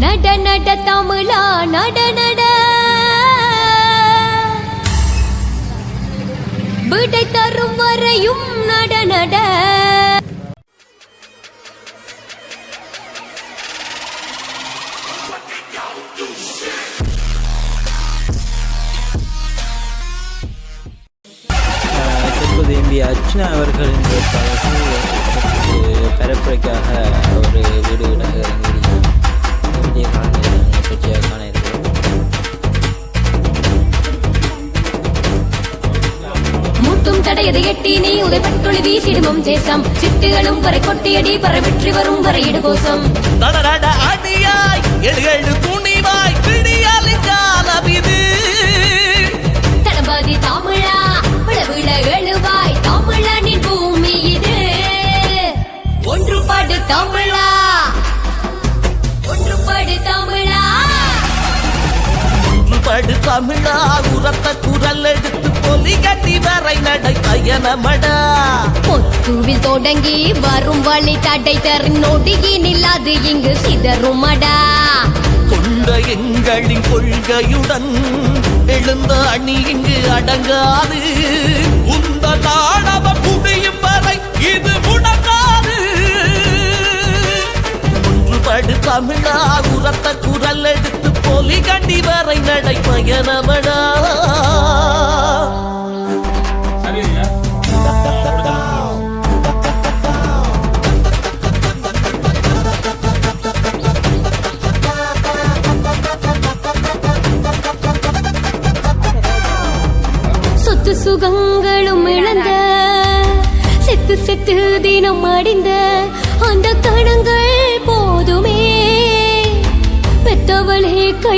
நட நட தமிழா நட நட. விடை தரும் வரையும் நட நட. அர்ச்சனா அவர்களின் பரப்புரைக்காக ஒரு வீடு வீடாக இறங்கி வீடியோ காண சுற்றியாக காண முட்டும் தடையதை எட்டி நீ உதைப்பட்டுளி வீசிடுமும் தேசம். சிட்டுகளும் வரை கொட்டியடி பற வெற்றி வரும் வரை இடுகோசம் தடரட அடியாய் எழுகழு துணிவாய் பொத்துவில் தொடங்கி வரும் வழி தடை தரும் நொடியின் அது இங்கு சிதறுமடா. கொண்ட எங்களின் கொள்கையுடன் எழுந்த அணி இங்கு அடங்காது. உந்த நாடவ புடியும் வரை இது முடங்காது. ஒன்றுபடு தமிழா உரத்த குரல் எடுத்து பொலி கண்டி வரை நடை பயணமடா.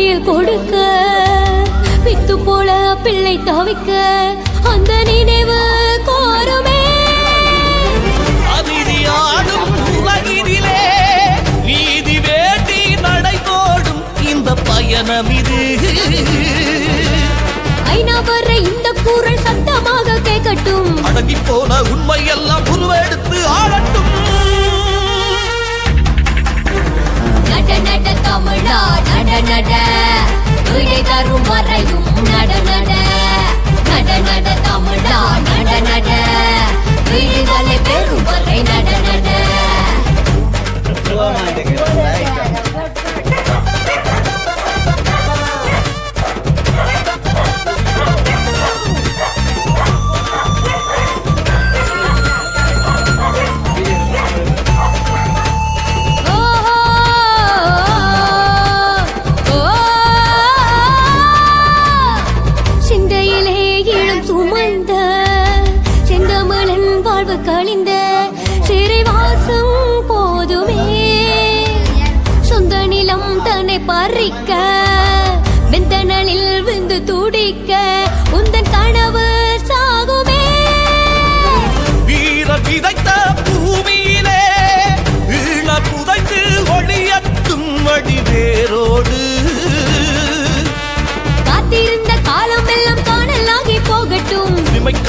கையில் கொடுக்க பித்து போல பிள்ளை தவிக்க அந்த நினைவு கோருமே. அதிதியாடும் உலகினிலே நீதி வேண்டி நடைபோடும் இந்த பயணம் இது. ஐநா வர இந்த குரல் சத்தமாக கேட்கட்டும். அடங்கி போன உண்மையெல்லாம் உருவெடுத்து ஆளட்டும் நட நட தமிழா நட நட. விடை தரும் வரையும் நட நட. நட நட தமிழா நட நட. விடுதலை பெறும் வரை நட நட.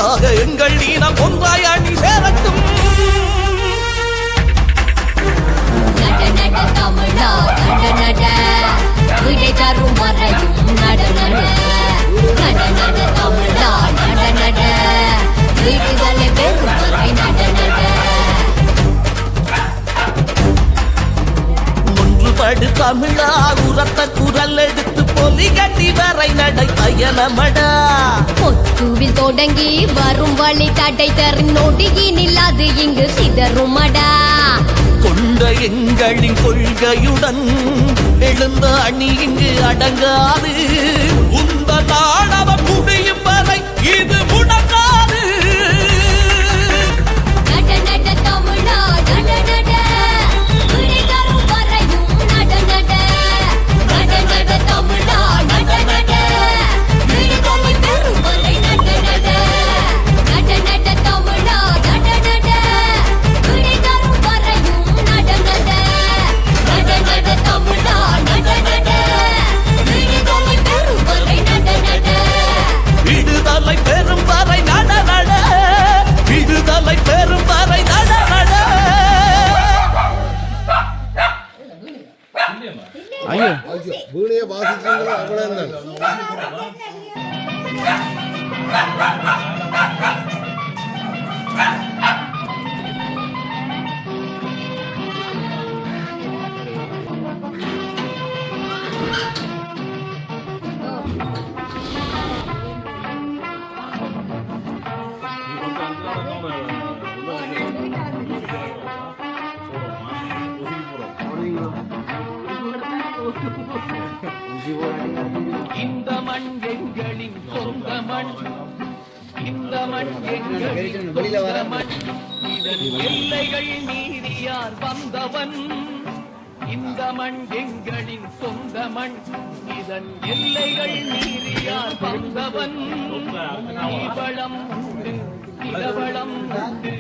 உரிமைக்காக எங்கள் நீனம் ஒன்றாய் அணி சேரட்டும். விடை தரும் வரையும் நட நட. நட நட தமிழா நட நட. பெறும் வரை நட நட. ஒன்றுபடு தமிழா உரத்த குரல் எடுத்து கட்டி வரை நடை பயணமடா. பொத்துவில் தொடங்கி வரும் வழி தடை தரும் நொடியின் அது இங்கு சிதறுமடா. கொண்ட எங்களின் கொள்கையுடன் எழுந்த அணி இங்கு அடங்காது. உந்த நாடவ வாசிச்சு வீணையை வாசிச்சுங்களோ அவ்வளோ இருந்தாங்க இந்த மண் எங்களின் சொந்த மண். இந்த மண் எங்களின் சொந்த மண் இதன் எல்லைகள் மீறியார் வந்தவன் இந்த மண் எங்களின் சொந்த மண் இதன் எல்லைகள் மீறியார் வந்தவன் நீவளம் உண்டு. நிலவளம் உண்டு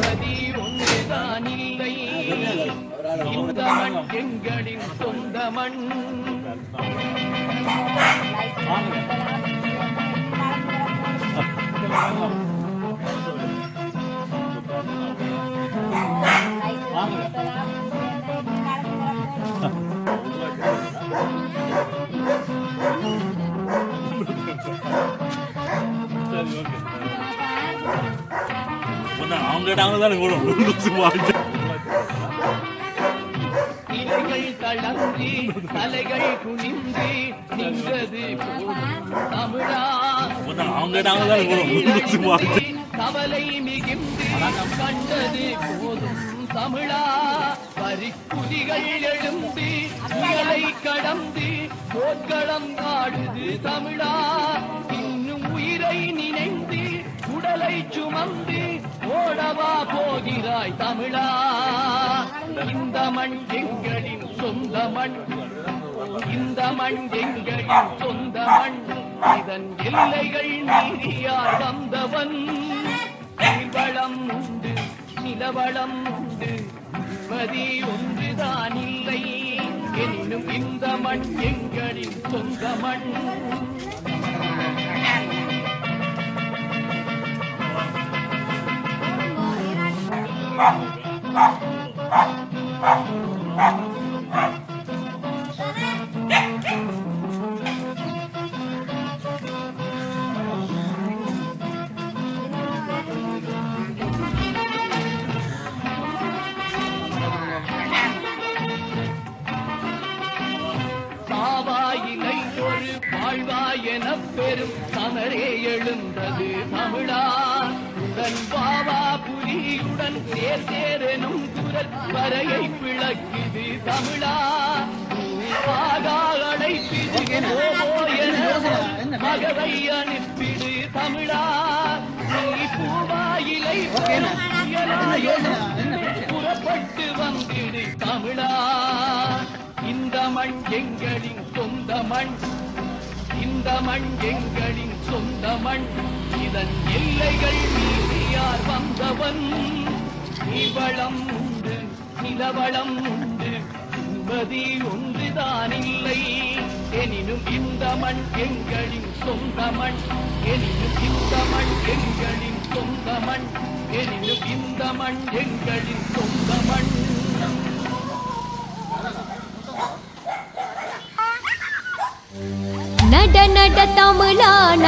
நதி ஒன்றுதான் எங்களின் சொந்த மண் அவங்ககிட்ட அவங்க தானே கூட தளர்ந்து தலைகள் குனிந்து நின்றது தமிழா. கவலை மிகுந்து கண்டது போதும் தமிழா. பரிக்குதிகள் எழுந்து புயலை கடந்து போர்க்களம் ஆடுது தமிழா. இன்னும் உயிரை நினைந்து உடலை சுமந்து ஓடவா போகிறாய் தமிழா. இந்த மண் எங்களின் சொந்த மண். இந்த மண் எங்களின் சொந்த மண். இதன் எல்லைகள் நீதியார் வந்தவன் வளம் உண்டு நிலவளம் உண்டு. மதி ஒன்றுதான் இல்லை. எனினும் இந்த மண் எங்களின் சொந்த மண். சாவாயிலை ஒரு என பெரும் சமரே எழுந்தது தமிழா. உடன் பாவா புலியுடன் தேர் தேரெனும் குரல் வரையை பிளக்குது தமிழா. என மகவை அனுப்பிடு தமிழா. நீ பூவாயிலை புறப்பட்டு வந்திடு தமிழா. இந்த மண் எங்களின் சொந்த மண். இந்த மண் எங்களின் சொந்த மண். இதன் எல்லைகள் மீறியார் வந்தவன்? நீவளம் உண்டு நிலவளம் உண்டு. நிம்மதி ஒன்றுதானில்லை. எனினும் இந்த மண் எங்களின் சொந்த மண். எனினும் இந்த மண் எங்களின் சொந்த மண். எனினும் இந்த மண் எங்களின் சொந்த மண். நட நட தமிழான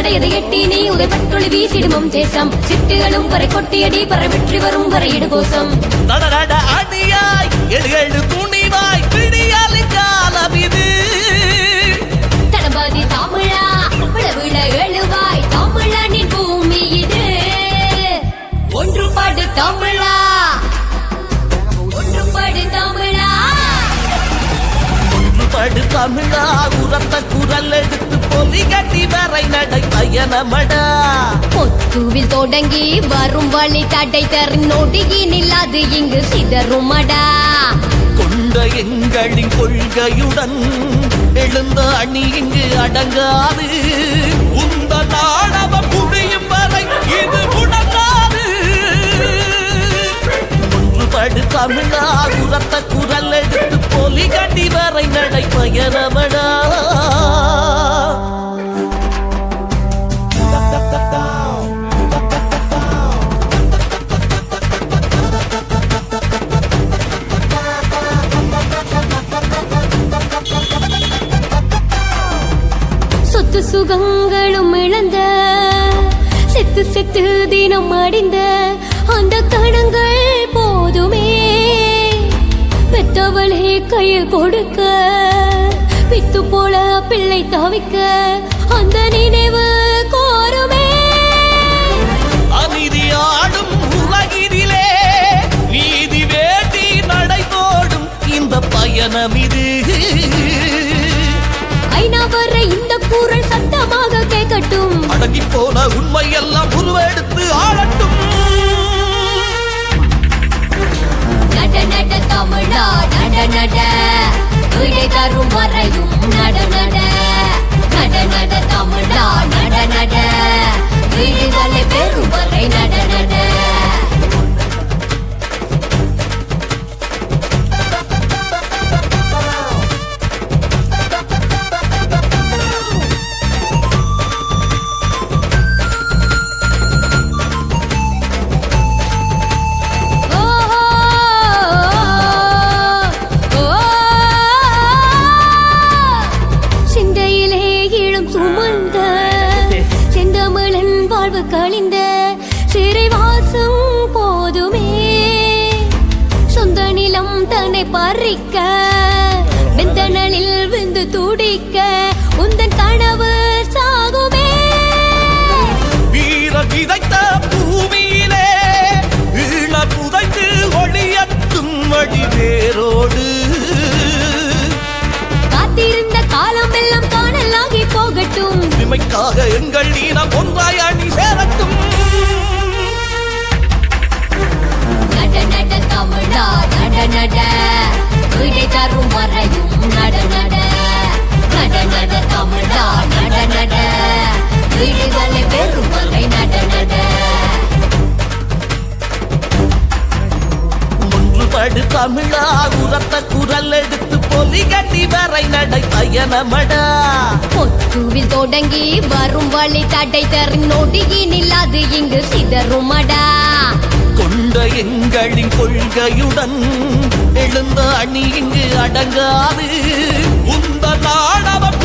தடையதை எட்டி நீ உதைப்பட்டுளி வீசிடுமம் தேசம். சிட்டுகளும் வரை கொட்டியடி பரவெற்றி வரும் வரையிடு கோசம் தடரட அடியாய் எழு எழு துணிவாய் பிடியாலின் காலம் இது. தளபதி தமிழா விழ விழ எழுவாய். தமிழா உரத்த குரல் எடுத்து பொலி கட்டி வரை நடை பயணமடா. பொத்துவில் தொடங்கி வரும் வழி தடை தரும் நொடிகி நில்லாது இங்கு சிதறுமடா. கொண்ட எங்களின் கொள்கையுடன் எழுந்த அணி இங்கு அடங்காது. உந்த நாடவ புரியும் வரை இது முடங்காது. ஒன்றுபடு தமிழா உரத்த குரல் எடுத்து கண்டி வரை நடை பயணமடா சொத்து சுகங்களும் இழந்த செத்து செத்து தினம் அடிந்த அந்த கணங்கள் அவளே கையில் கொடுக்க பித்து போல பிள்ளை தவிக்க அந்த நினைவு நட விடை தரும் வரையும் நட நட நட நட தமிழா நட நட விடுதலை பெறும் வரை நட தன்னை பறிக்க வெந்தனலில் விந்து துடிக்க உந்தன் கனவு சாகுமே. வீர விதைத்த பூமியிலே ஈழ புதைத்து ஒளியத்தும் வழி வேரோடு. காத்திருந்த காலம் எல்லாம் காணலாகி போகட்டும். உரிமைக்காக எங்கள் நீனம் ஒன்றாய் அணி சேரட்டும். நட நட தமிழா நட நட விடை தரும் வரையும் நட நட நட நட தமிழா நட நட விடுதலை பெறும் வரை நட நட ஒன்றுபடு தமிழா உரத்த குரல் எடுத்து பொலி கட்டி வரை நடை பயணமடா. பொத்துவில் தொடங்கி வரும் வழி தடை தரும் நொடியினில் அது இங்கு சிதறுமடா. கொண்ட எங்களின் கொள்கையுடன் எழுந்த அணி இங்கு அடங்காது. உந்த நாடவம்